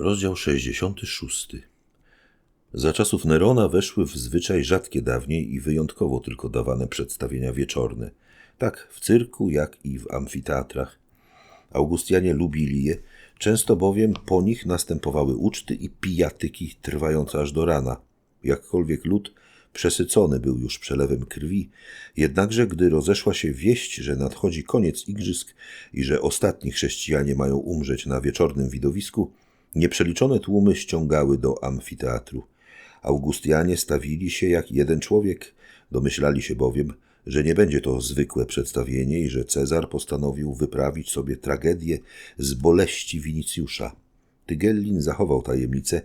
Rozdział 66. Za czasów Nerona weszły w zwyczaj rzadkie dawniej i wyjątkowo tylko dawane przedstawienia wieczorne, tak w cyrku, jak i w amfiteatrach. Augustianie lubili je, często bowiem po nich następowały uczty i pijatyki trwające aż do rana. Jakkolwiek lud przesycony był już przelewem krwi, jednakże gdy rozeszła się wieść, że nadchodzi koniec igrzysk i że ostatni chrześcijanie mają umrzeć na wieczornym widowisku, Nieprzeliczone tłumy ściągały do amfiteatru. Augustianie stawili się jak jeden człowiek. Domyślali się bowiem, że nie będzie to zwykłe przedstawienie i że Cezar postanowił wyprawić sobie tragedię z boleści Winicjusza. Tygellin zachował tajemnicę,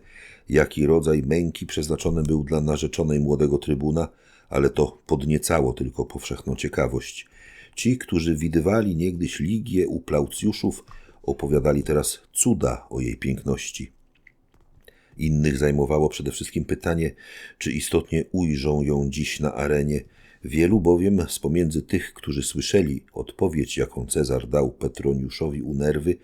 jaki rodzaj męki przeznaczony był dla narzeczonej młodego trybuna, ale to podniecało tylko powszechną ciekawość. Ci, którzy widywali niegdyś Ligię u Plaucjuszów, opowiadali teraz cuda o jej piękności. Innych zajmowało przede wszystkim pytanie, czy istotnie ujrzą ją dziś na arenie. Wielu bowiem z pomiędzy tych, którzy słyszeli odpowiedź, jaką Cezar dał Petroniuszowi u nerwy,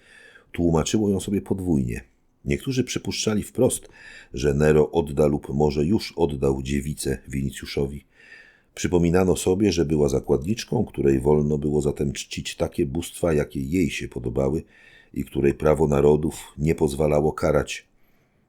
tłumaczyło ją sobie podwójnie. Niektórzy przypuszczali wprost, że Nero odda lub może już oddał dziewicę Winicjuszowi. Przypominano sobie, że była zakładniczką, której wolno było zatem czcić takie bóstwa, jakie jej się podobały i której prawo narodów nie pozwalało karać.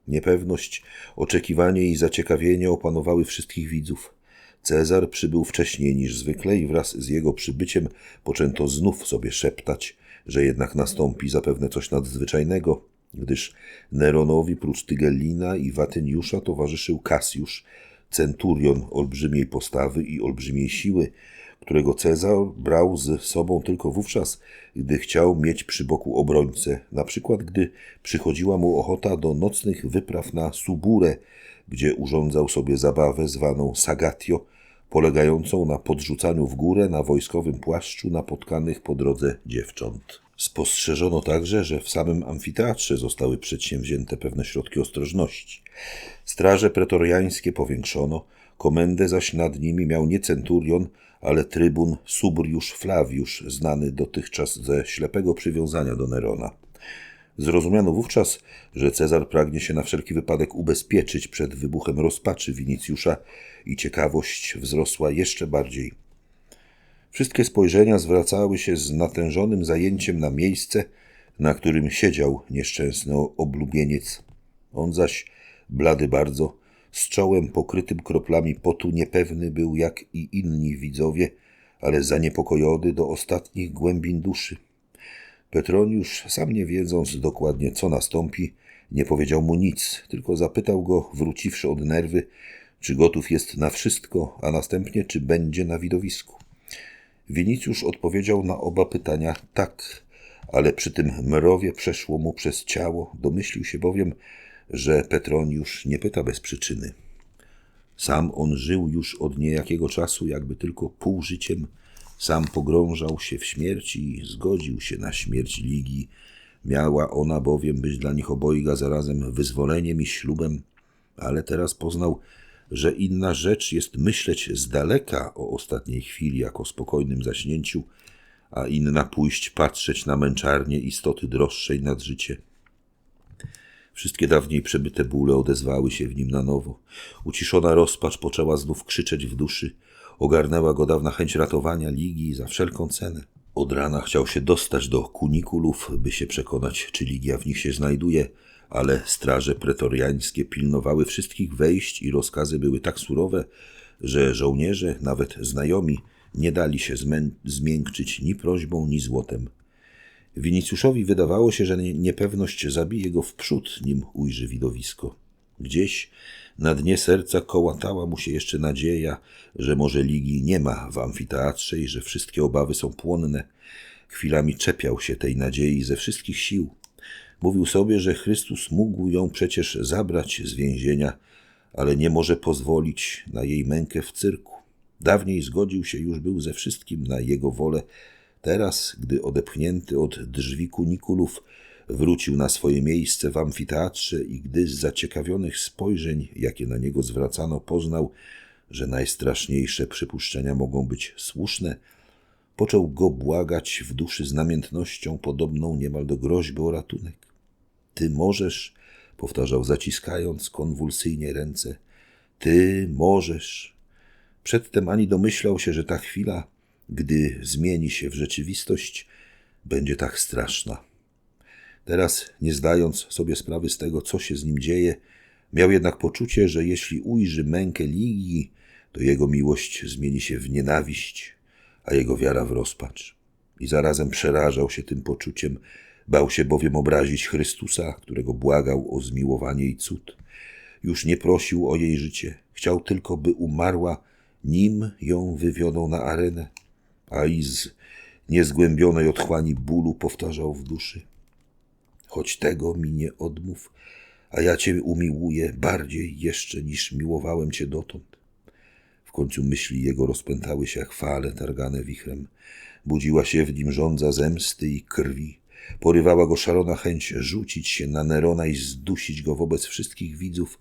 Niepewność, oczekiwanie i zaciekawienie opanowały wszystkich widzów. Cezar przybył wcześniej niż zwykle i wraz z jego przybyciem poczęto znów sobie szeptać, że jednak nastąpi zapewne coś nadzwyczajnego, gdyż Neronowi prócz Tygellina i Watyniusza towarzyszył Kasjusz, centurion olbrzymiej postawy i olbrzymiej siły, którego Cezar brał ze sobą tylko wówczas, gdy chciał mieć przy boku obrońcę, na przykład gdy przychodziła mu ochota do nocnych wypraw na Suburę, gdzie urządzał sobie zabawę zwaną sagatio, polegającą na podrzucaniu w górę na wojskowym płaszczu napotkanych po drodze dziewcząt. Spostrzeżono także, że w samym amfiteatrze zostały przedsięwzięte pewne środki ostrożności. Straże pretoriańskie powiększono, komendę zaś nad nimi miał nie centurion, ale trybun Subriusz Flaviusz, znany dotychczas ze ślepego przywiązania do Nerona. Zrozumiano wówczas, że Cezar pragnie się na wszelki wypadek ubezpieczyć przed wybuchem rozpaczy Winicjusza i ciekawość wzrosła jeszcze bardziej. Wszystkie spojrzenia zwracały się z natężonym zajęciem na miejsce, na którym siedział nieszczęsny oblubieniec. On zaś, blady bardzo, z czołem pokrytym kroplami potu niepewny był jak i inni widzowie, ale zaniepokojony do ostatnich głębin duszy. Petroniusz, sam nie wiedząc dokładnie co nastąpi, nie powiedział mu nic, tylko zapytał go, wróciwszy od nerwy, czy gotów jest na wszystko, a następnie czy będzie na widowisku. Winicjusz odpowiedział na oba pytania tak, ale przy tym mrowie przeszło mu przez ciało, domyślił się bowiem, że Petroniusz nie pyta bez przyczyny. Sam on żył już od niejakiego czasu, jakby tylko pół życiem. Sam pogrążał się w śmierci i zgodził się na śmierć Ligi. Miała ona bowiem być dla nich obojga zarazem wyzwoleniem i ślubem, ale teraz poznał, że inna rzecz jest myśleć z daleka o ostatniej chwili jako spokojnym zaśnięciu, a inna pójść patrzeć na męczarnię istoty droższej nad życie. Wszystkie dawniej przebyte bóle odezwały się w nim na nowo. Uciszona rozpacz poczęła znów krzyczeć w duszy. Ogarnęła go dawna chęć ratowania ligi za wszelką cenę. Od rana chciał się dostać do kunikulów, by się przekonać, czy ligia w nich się znajduje, ale straże pretoriańskie pilnowały wszystkich wejść i rozkazy były tak surowe, że żołnierze, nawet znajomi, nie dali się zmiękczyć ni prośbą, ni złotem. Winicjuszowi wydawało się, że niepewność zabije go w przód, nim ujrzy widowisko. Gdzieś na dnie serca kołatała mu się jeszcze nadzieja, że może ligi nie ma w amfiteatrze i że wszystkie obawy są płonne. Chwilami czepiał się tej nadziei ze wszystkich sił. Mówił sobie, że Chrystus mógł ją przecież zabrać z więzienia, ale nie może pozwolić na jej mękę w cyrku. Dawniej zgodził się już był ze wszystkim na jego wolę, Teraz, gdy odepchnięty od drzwi kunikulów wrócił na swoje miejsce w amfiteatrze i gdy z zaciekawionych spojrzeń, jakie na niego zwracano, poznał, że najstraszniejsze przypuszczenia mogą być słuszne, począł go błagać w duszy z namiętnością podobną niemal do groźby o ratunek. Ty możesz, powtarzał zaciskając konwulsyjnie ręce. Ty możesz. Przedtem ani domyślał się, że ta chwila, gdy zmieni się w rzeczywistość, będzie tak straszna. Teraz, nie zdając sobie sprawy z tego, co się z nim dzieje, miał jednak poczucie, że jeśli ujrzy mękę Ligii, to jego miłość zmieni się w nienawiść, a jego wiara w rozpacz. I zarazem przerażał się tym poczuciem, bał się bowiem obrazić Chrystusa, którego błagał o zmiłowanie i cud. Już nie prosił o jej życie, chciał tylko, by umarła, nim ją wywiodą na arenę, a i z niezgłębionej otchłani bólu powtarzał w duszy. Choć tego mi nie odmów, a ja cię umiłuję bardziej jeszcze niż miłowałem cię dotąd. W końcu myśli jego rozpętały się jak fale targane wichrem. Budziła się w nim żądza zemsty i krwi. Porywała go szalona chęć rzucić się na Nerona i zdusić go wobec wszystkich widzów,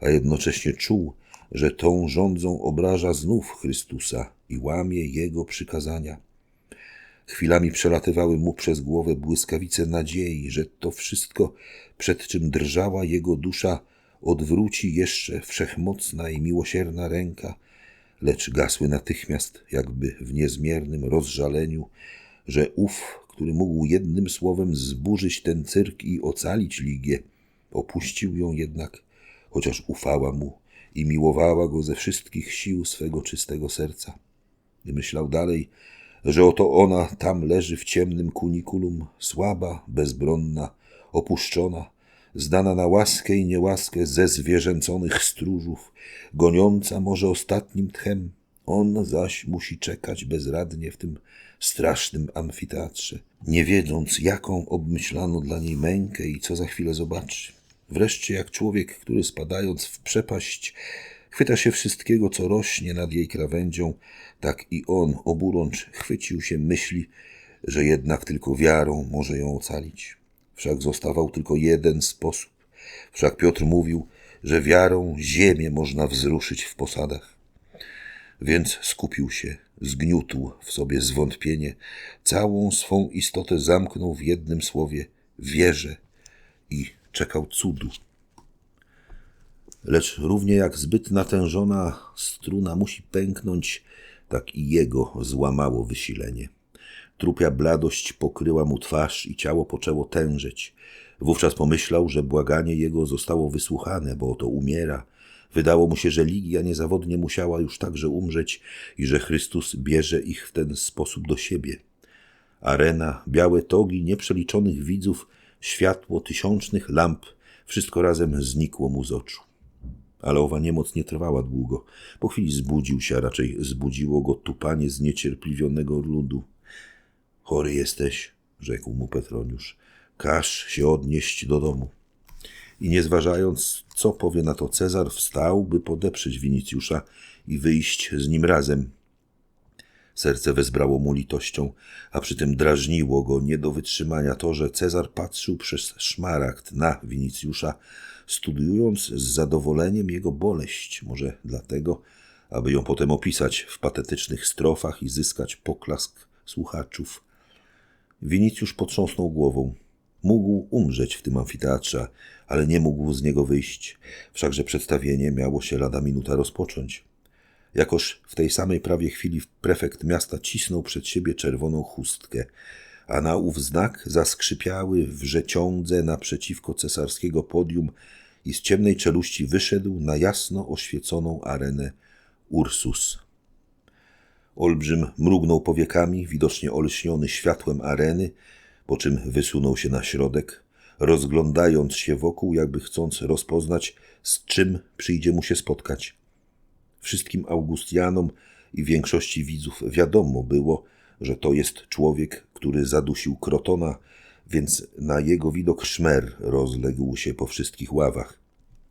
a jednocześnie czuł, że tą rządzą obraża znów Chrystusa i łamie Jego przykazania. Chwilami przelatywały mu przez głowę błyskawice nadziei, że to wszystko, przed czym drżała jego dusza, odwróci jeszcze wszechmocna i miłosierna ręka, lecz gasły natychmiast, jakby w niezmiernym rozżaleniu, że ów, który mógł jednym słowem zburzyć ten cyrk i ocalić Ligię, opuścił ją jednak, chociaż ufała mu i miłowała go ze wszystkich sił swego czystego serca. I myślał dalej, że oto ona tam leży w ciemnym kunikulum, słaba, bezbronna, opuszczona, zdana na łaskę i niełaskę ze zwierzęconych stróżów, goniąca może ostatnim tchem. On zaś musi czekać bezradnie w tym strasznym amfiteatrze, nie wiedząc, jaką obmyślano dla niej mękę i co za chwilę zobaczy. Wreszcie jak człowiek, który spadając w przepaść, chwyta się wszystkiego, co rośnie nad jej krawędzią, tak i on, oburącz, chwycił się myśli, że jednak tylko wiarą może ją ocalić. Wszak zostawał tylko jeden sposób. Wszak Piotr mówił, że wiarą ziemię można wzruszyć w posadach. Więc skupił się, zgniótł w sobie zwątpienie, całą swą istotę zamknął w jednym słowie wierzę i czekał cudu. Lecz równie jak zbyt natężona struna musi pęknąć, tak i jego złamało wysilenie. Trupia bladość pokryła mu twarz i ciało poczęło tężeć. Wówczas pomyślał, że błaganie jego zostało wysłuchane, bo oto umiera. Wydało mu się, że Ligia niezawodnie musiała już także umrzeć i że Chrystus bierze ich w ten sposób do siebie. Arena, białe togi nieprzeliczonych widzów, światło tysiącznych lamp, wszystko razem znikło mu z oczu. Ale owa niemoc nie trwała długo. Po chwili zbudził się, a raczej zbudziło go tupanie zniecierpliwionego ludu. Chory jesteś, rzekł mu Petroniusz. Każ się odnieść do domu. I nie zważając, co powie na to Cezar, wstał, by podeprzeć Winicjusza i wyjść z nim razem. Serce wezbrało mu litością, a przy tym drażniło go nie do wytrzymania to, że Cezar patrzył przez szmaragd na Winicjusza, studiując z zadowoleniem jego boleść, może dlatego, aby ją potem opisać w patetycznych strofach i zyskać poklask słuchaczów. Winicjusz potrząsnął głową. Mógł umrzeć w tym amfiteatrze, ale nie mógł z niego wyjść, wszakże przedstawienie miało się lada minuta rozpocząć. Jakoż w tej samej prawie chwili prefekt miasta cisnął przed siebie czerwoną chustkę, a na ów znak zaskrzypiały wrzeciądze naprzeciwko cesarskiego podium i z ciemnej czeluści wyszedł na jasno oświeconą arenę Ursus. Olbrzym mrugnął powiekami, widocznie olśniony światłem areny, po czym wysunął się na środek, rozglądając się wokół, jakby chcąc rozpoznać, z czym przyjdzie mu się spotkać. Wszystkim Augustianom i większości widzów wiadomo było, że to jest człowiek, który zadusił Krotona, więc na jego widok szmer rozległ się po wszystkich ławach.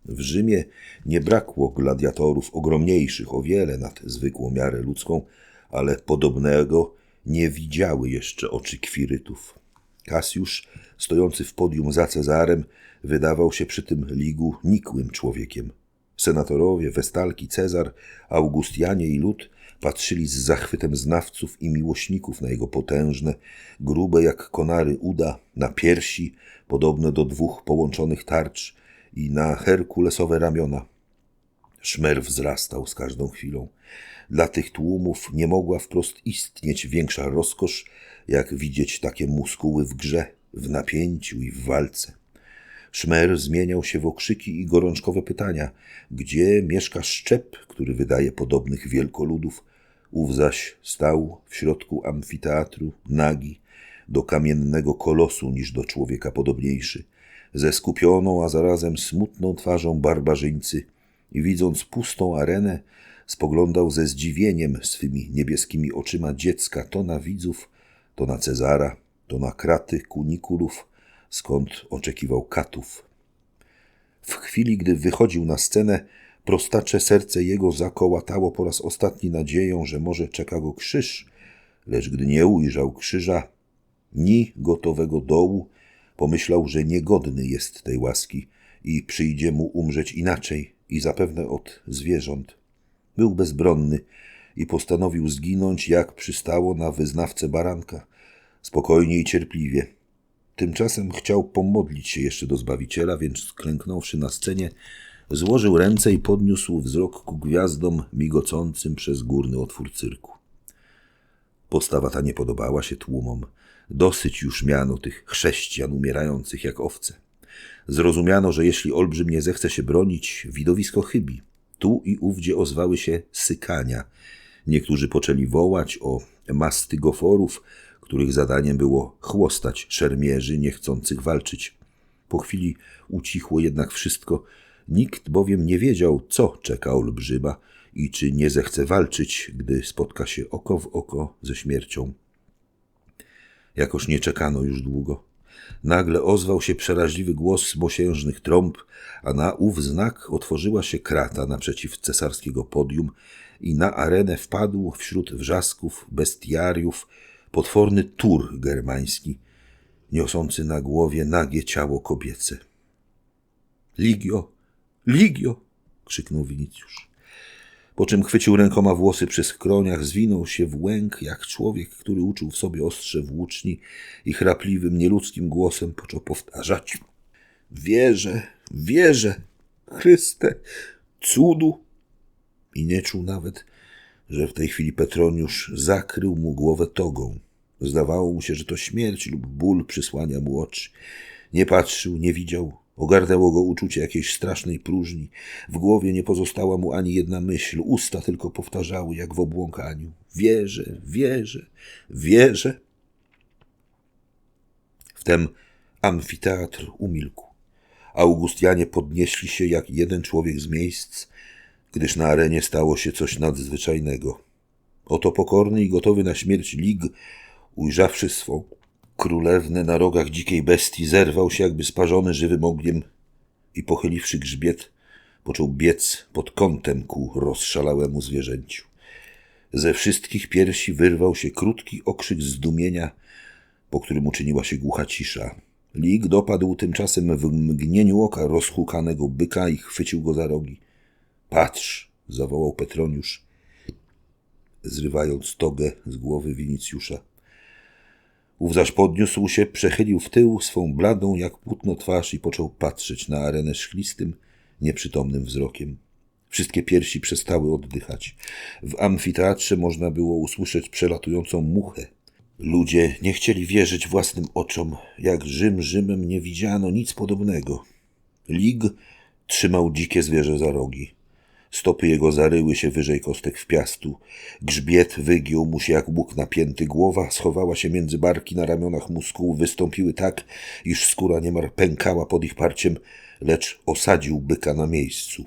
W Rzymie nie brakło gladiatorów ogromniejszych o wiele nad zwykłą miarę ludzką, ale podobnego nie widziały jeszcze oczy kwirytów. Kasjusz, stojący w podium za Cezarem, wydawał się przy tym ligu nikłym człowiekiem. Senatorowie, Westalki, Cezar, Augustianie i lud patrzyli z zachwytem znawców i miłośników na jego potężne, grube jak konary uda, na piersi, podobne do dwóch połączonych tarcz i na herkulesowe ramiona. Szmer wzrastał z każdą chwilą. Dla tych tłumów nie mogła wprost istnieć większa rozkosz, jak widzieć takie muskuły w grze, w napięciu i w walce. Szmer zmieniał się w okrzyki i gorączkowe pytania, gdzie mieszka szczep, który wydaje podobnych wielkoludów. Ów zaś stał w środku amfiteatru, nagi, do kamiennego kolosu niż do człowieka podobniejszy, ze skupioną, a zarazem smutną twarzą barbarzyńcy i widząc pustą arenę, spoglądał ze zdziwieniem swymi niebieskimi oczyma dziecka to na widzów, to na Cezara, to na kraty kunikulów, skąd oczekiwał katów. W chwili, gdy wychodził na scenę, prostacze serce jego zakołatało po raz ostatni nadzieją, że może czeka go krzyż, lecz gdy nie ujrzał krzyża, ni gotowego dołu, pomyślał, że niegodny jest tej łaski i przyjdzie mu umrzeć inaczej i zapewne od zwierząt. Był bezbronny i postanowił zginąć, jak przystało na wyznawcę baranka, spokojnie i cierpliwie. Tymczasem chciał pomodlić się jeszcze do Zbawiciela, więc klęknąwszy na scenie, złożył ręce i podniósł wzrok ku gwiazdom migocącym przez górny otwór cyrku. Postawa ta nie podobała się tłumom. Dosyć już miano tych chrześcijan umierających jak owce. Zrozumiano, że jeśli olbrzym nie zechce się bronić, widowisko chybi. Tu i ówdzie ozwały się sykania. Niektórzy poczęli wołać o mastygoforów, których zadaniem było chłostać szermierzy niechcących walczyć. Po chwili ucichło jednak wszystko, nikt bowiem nie wiedział, co czeka olbrzyma i czy nie zechce walczyć, gdy spotka się oko w oko ze śmiercią. Jakoż nie czekano już długo. Nagle ozwał się przeraźliwy głos mosiężnych trąb, a na ów znak otworzyła się krata naprzeciw cesarskiego podium i na arenę wpadł wśród wrzasków, bestiariów, potworny tur germański, niosący na głowie nagie ciało kobiece. Ligio! Ligio! krzyknął Winicjusz po czym chwycił rękoma włosy przy skroniach, zwinął się w łęk, jak człowiek, który uczył w sobie ostrze włóczni i chrapliwym, nieludzkim głosem począł powtarzać. Wierzę, wierzę, Chryste, cudu. I nie czuł nawet, że w tej chwili Petroniusz zakrył mu głowę togą. Zdawało mu się, że to śmierć lub ból przysłania mu oczy. Nie patrzył, nie widział, Ogarnęło go uczucie jakiejś strasznej próżni. W głowie nie pozostała mu ani jedna myśl. Usta tylko powtarzały, jak w obłąkaniu. Wierzę, wierzę, wierzę. Wtem amfiteatr umilkł. Augustianie podnieśli się jak jeden człowiek z miejsc, gdyż na arenie stało się coś nadzwyczajnego. Oto pokorny i gotowy na śmierć lig, ujrzawszy swą Królewny na rogach dzikiej bestii zerwał się jakby sparzony żywym ogniem i pochyliwszy grzbiet, począł biec pod kątem ku rozszalałemu zwierzęciu. Ze wszystkich piersi wyrwał się krótki okrzyk zdumienia, po którym uczyniła się głucha cisza. Lig dopadł tymczasem w mgnieniu oka rozhukanego byka i chwycił go za rogi. Patrz, zawołał Petroniusz, zrywając togę z głowy Winicjusza. Ów zaś podniósł się, przechylił w tył swą bladą jak płótno twarz i począł patrzeć na arenę szklistym, nieprzytomnym wzrokiem. Wszystkie piersi przestały oddychać. W amfiteatrze można było usłyszeć przelatującą muchę. Ludzie nie chcieli wierzyć własnym oczom. Jak Rzym Rzymem nie widziano nic podobnego. Lig trzymał dzikie zwierzę za rogi. Stopy jego zaryły się wyżej kostek w piastu. Grzbiet wygiął mu się jak łuk napięty. Głowa schowała się między barki na ramionach muskuł. Wystąpiły tak, iż skóra niemal pękała pod ich parciem, lecz osadził byka na miejscu.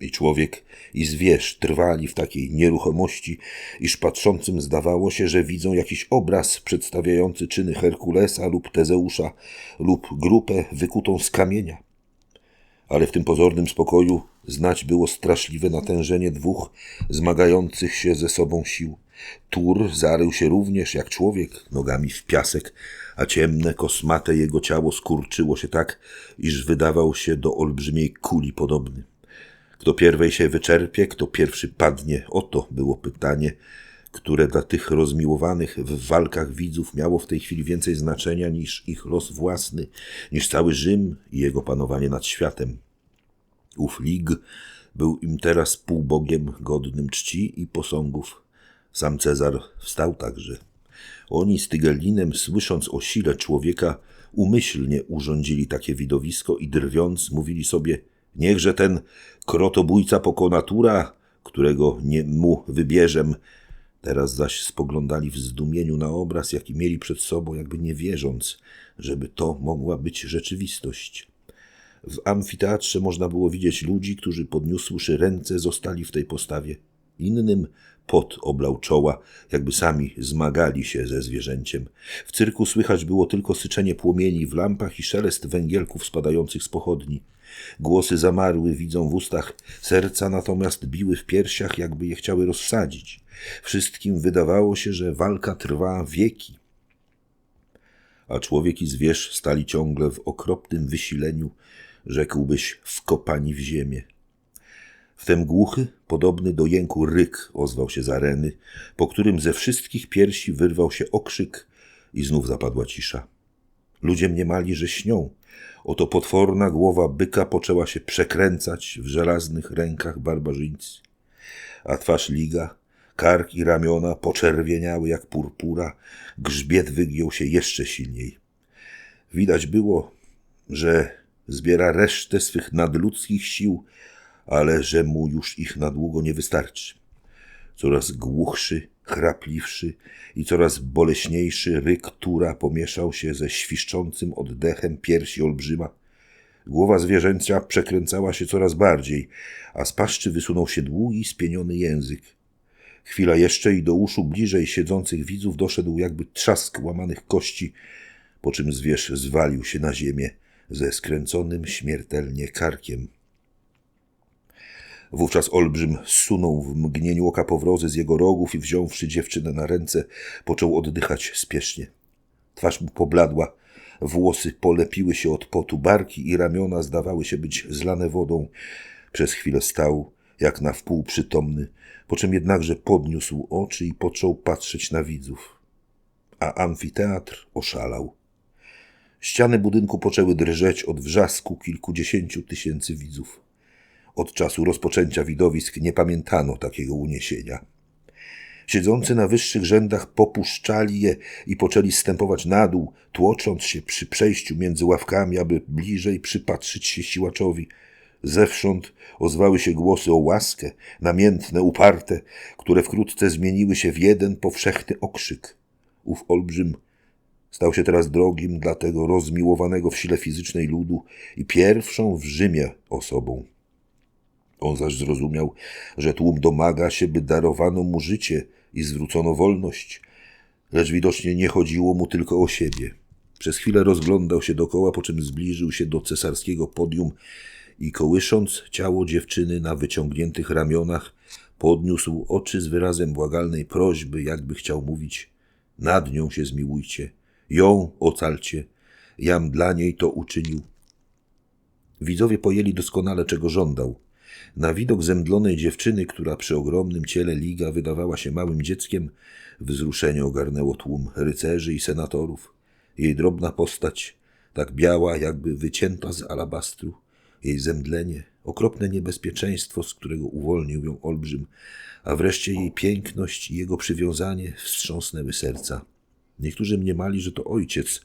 I człowiek, i zwierz trwali w takiej nieruchomości, iż patrzącym zdawało się, że widzą jakiś obraz przedstawiający czyny Herkulesa lub Tezeusza lub grupę wykutą z kamienia ale w tym pozornym spokoju znać było straszliwe natężenie dwóch zmagających się ze sobą sił. Tur zarył się również jak człowiek, nogami w piasek, a ciemne, kosmate jego ciało skurczyło się tak, iż wydawał się do olbrzymiej kuli podobny. Kto pierwej się wyczerpie, kto pierwszy padnie, oto było pytanie, które dla tych rozmiłowanych w walkach widzów miało w tej chwili więcej znaczenia niż ich los własny, niż cały Rzym i jego panowanie nad światem. Ów lig był im teraz półbogiem godnym czci i posągów. Sam Cezar wstał także. Oni z Tygelinem, słysząc o sile człowieka, umyślnie urządzili takie widowisko i drwiąc mówili sobie, niechże ten krotobójca pokonatura, którego nie mu wybierzem, Teraz zaś spoglądali w zdumieniu na obraz, jaki mieli przed sobą, jakby nie wierząc, żeby to mogła być rzeczywistość. W amfiteatrze można było widzieć ludzi, którzy podniósłszy ręce zostali w tej postawie. Innym pot oblał czoła, jakby sami zmagali się ze zwierzęciem. W cyrku słychać było tylko syczenie płomieni w lampach i szelest węgielków spadających z pochodni. Głosy zamarły, widzą w ustach, serca natomiast biły w piersiach, jakby je chciały rozsadzić. Wszystkim wydawało się, że walka trwa wieki. A człowiek i zwierz stali ciągle w okropnym wysileniu, rzekłbyś, wkopani w ziemię. Wtem głuchy, podobny do jęku ryk ozwał się z areny, po którym ze wszystkich piersi wyrwał się okrzyk i znów zapadła cisza. Ludzie mniemali, że śnią. Oto potworna głowa byka poczęła się przekręcać w żelaznych rękach barbarzyńcy. A twarz liga, kark i ramiona poczerwieniały jak purpura, grzbiet wygiął się jeszcze silniej. Widać było, że zbiera resztę swych nadludzkich sił, ale że mu już ich na długo nie wystarczy. Coraz głuchszy, chrapliwszy i coraz boleśniejszy ryk tura pomieszał się ze świszczącym oddechem piersi olbrzyma. Głowa zwierzęcia przekręcała się coraz bardziej, a z paszczy wysunął się długi, spieniony język. Chwila jeszcze i do uszu bliżej siedzących widzów doszedł jakby trzask łamanych kości, po czym zwierz zwalił się na ziemię ze skręconym śmiertelnie karkiem. Wówczas olbrzym zsunął w mgnieniu oka powrozy z jego rogów i wziąwszy dziewczynę na ręce, począł oddychać spiesznie. Twarz mu pobladła, włosy polepiły się od potu, barki i ramiona zdawały się być zlane wodą. Przez chwilę stał, jak na wpół przytomny, po czym jednakże podniósł oczy i począł patrzeć na widzów. A amfiteatr oszalał. Ściany budynku poczęły drżeć od wrzasku kilkudziesięciu tysięcy widzów. Od czasu rozpoczęcia widowisk nie pamiętano takiego uniesienia. Siedzący na wyższych rzędach popuszczali je i poczęli stępować na dół, tłocząc się przy przejściu między ławkami, aby bliżej przypatrzyć się siłaczowi. Zewsząd ozwały się głosy o łaskę, namiętne, uparte, które wkrótce zmieniły się w jeden powszechny okrzyk. Ów olbrzym stał się teraz drogim dla tego rozmiłowanego w sile fizycznej ludu i pierwszą w Rzymie osobą. On zaś zrozumiał, że tłum domaga się, by darowano mu życie i zwrócono wolność, lecz widocznie nie chodziło mu tylko o siebie. Przez chwilę rozglądał się dokoła, po czym zbliżył się do cesarskiego podium i kołysząc ciało dziewczyny na wyciągniętych ramionach, podniósł oczy z wyrazem błagalnej prośby, jakby chciał mówić: Nad nią się zmiłujcie, ją ocalcie, jam dla niej to uczynił. Widzowie pojęli doskonale, czego żądał. Na widok zemdlonej dziewczyny, która przy ogromnym ciele Liga wydawała się małym dzieckiem, wzruszenie ogarnęło tłum rycerzy i senatorów. Jej drobna postać, tak biała, jakby wycięta z alabastru, jej zemdlenie, okropne niebezpieczeństwo, z którego uwolnił ją olbrzym, a wreszcie jej piękność i jego przywiązanie wstrząsnęły serca. Niektórzy mniemali, że to ojciec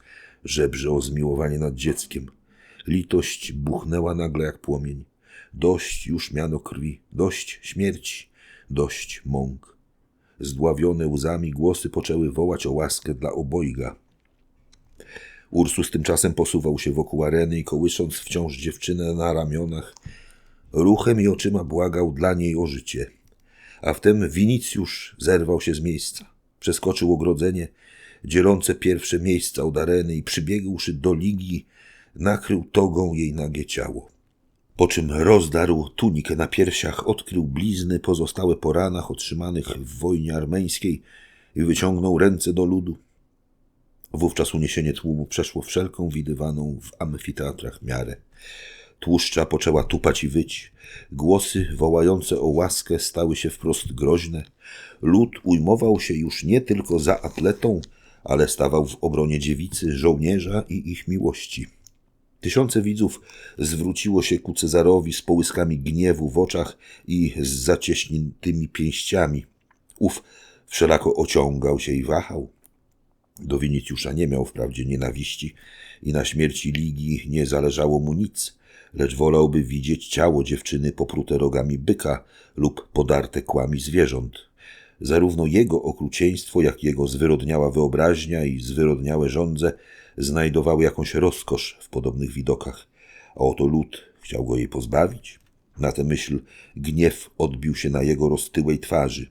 żebrze o zmiłowanie nad dzieckiem. Litość buchnęła nagle jak płomień. Dość już miano krwi, dość śmierci, dość mąk. Zdławione łzami głosy poczęły wołać o łaskę dla obojga. Ursus tymczasem posuwał się wokół areny i kołysząc wciąż dziewczynę na ramionach, ruchem i oczyma błagał dla niej o życie. A wtem Winicjusz zerwał się z miejsca. Przeskoczył ogrodzenie, dzielące pierwsze miejsca od areny i przybiegłszy do ligi, nakrył togą jej nagie ciało po czym rozdarł tunikę na piersiach, odkrył blizny pozostałe po ranach otrzymanych w wojnie armeńskiej i wyciągnął ręce do ludu. Wówczas uniesienie tłumu przeszło wszelką widywaną w amfiteatrach miarę. Tłuszcza poczęła tupać i wyć. Głosy wołające o łaskę stały się wprost groźne. Lud ujmował się już nie tylko za atletą, ale stawał w obronie dziewicy, żołnierza i ich miłości. Tysiące widzów zwróciło się ku Cezarowi z połyskami gniewu w oczach i z zacieśniętymi pięściami. Ów wszelako ociągał się i wahał. Do Winicjusza nie miał wprawdzie nienawiści i na śmierci Ligi nie zależało mu nic, lecz wolałby widzieć ciało dziewczyny poprute rogami byka lub podarte kłami zwierząt. Zarówno jego okrucieństwo, jak jego zwyrodniała wyobraźnia i zwyrodniałe żądze znajdowały jakąś rozkosz w podobnych widokach, a oto lud chciał go jej pozbawić. Na tę myśl gniew odbił się na jego roztyłej twarzy.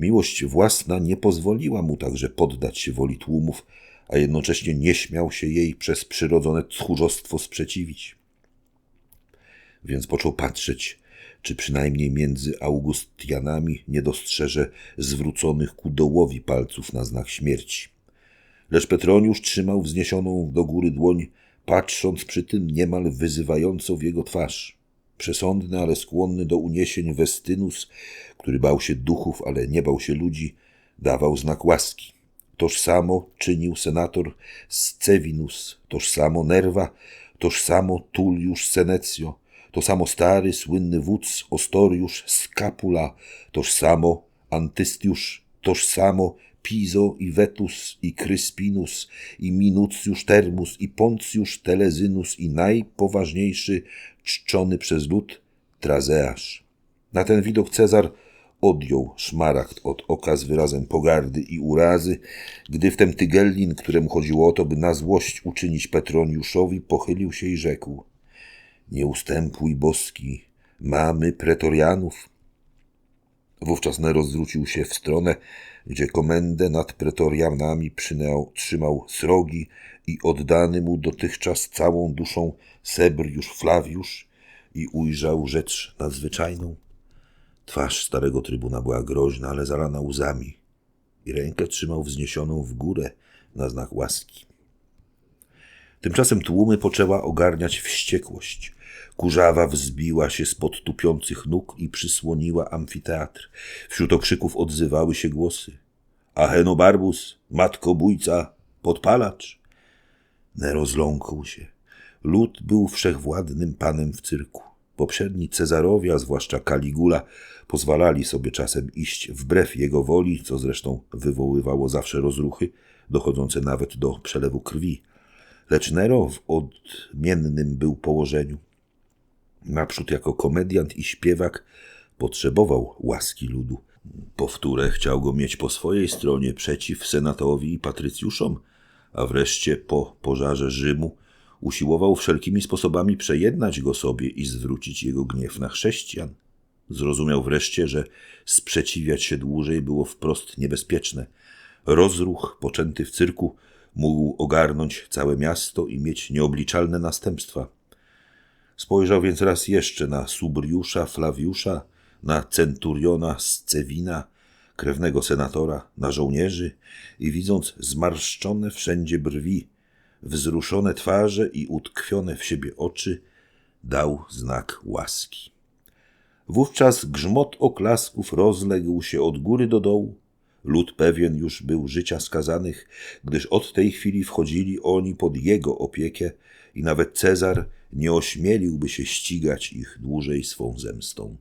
Miłość własna nie pozwoliła mu także poddać się woli tłumów, a jednocześnie nie śmiał się jej przez przyrodzone tchórzostwo sprzeciwić. Więc począł patrzeć, czy przynajmniej między Augustianami nie dostrzeże zwróconych ku dołowi palców na znak śmierci. Lecz Petroniusz trzymał wzniesioną do góry dłoń, patrząc przy tym niemal wyzywająco w jego twarz. Przesądny, ale skłonny do uniesień Westynus, który bał się duchów, ale nie bał się ludzi, dawał znak łaski. Toż samo czynił senator Scevinus, toż samo Nerwa, toż samo Tulliusz Senecio, to samo stary, słynny wódz Ostoriusz Scapula, toż samo Antystiusz, toż samo Pizo i Vetus i Kryspinus i Minucjusz Termus i Poncjusz Telezynus i najpoważniejszy, czczony przez lud Trazeasz. Na ten widok Cezar odjął szmaragd od oka z wyrazem pogardy i urazy, gdy wtem Tygellin, któremu chodziło o to, by na złość uczynić Petroniuszowi, pochylił się i rzekł Nie ustępuj, boski, mamy pretorianów. Wówczas Nero zwrócił się w stronę, gdzie komendę nad pretorianami przynał, trzymał srogi i oddany mu dotychczas całą duszą Sebriusz Flawiusz i ujrzał rzecz nadzwyczajną. Twarz starego trybuna była groźna, ale zalana łzami i rękę trzymał wzniesioną w górę na znak łaski. Tymczasem tłumy poczęła ogarniać wściekłość. Kurzawa wzbiła się spod tupiących nóg i przysłoniła amfiteatr. Wśród okrzyków odzywały się głosy. Achenobarbus, matkobójca, podpalacz. Nero zląkł się. Lud był wszechwładnym panem w cyrku. Poprzedni Cezarowie, a zwłaszcza Caligula, pozwalali sobie czasem iść wbrew jego woli, co zresztą wywoływało zawsze rozruchy, dochodzące nawet do przelewu krwi. Lecz Nero w odmiennym był położeniu. Naprzód jako komediant i śpiewak potrzebował łaski ludu. Powtórę chciał go mieć po swojej stronie przeciw senatowi i patrycjuszom, a wreszcie po pożarze Rzymu usiłował wszelkimi sposobami przejednać go sobie i zwrócić jego gniew na chrześcijan. Zrozumiał wreszcie, że sprzeciwiać się dłużej było wprost niebezpieczne. Rozruch poczęty w cyrku mógł ogarnąć całe miasto i mieć nieobliczalne następstwa. Spojrzał więc raz jeszcze na Subriusza, Flawiusza, na centuriona Scewina, krewnego senatora, na żołnierzy i widząc zmarszczone wszędzie brwi, wzruszone twarze i utkwione w siebie oczy, dał znak łaski. Wówczas grzmot oklasków rozległ się od góry do dołu. Lud pewien już był życia skazanych, gdyż od tej chwili wchodzili oni pod jego opiekę i nawet Cezar nie ośmieliłby się ścigać ich dłużej swą zemstą.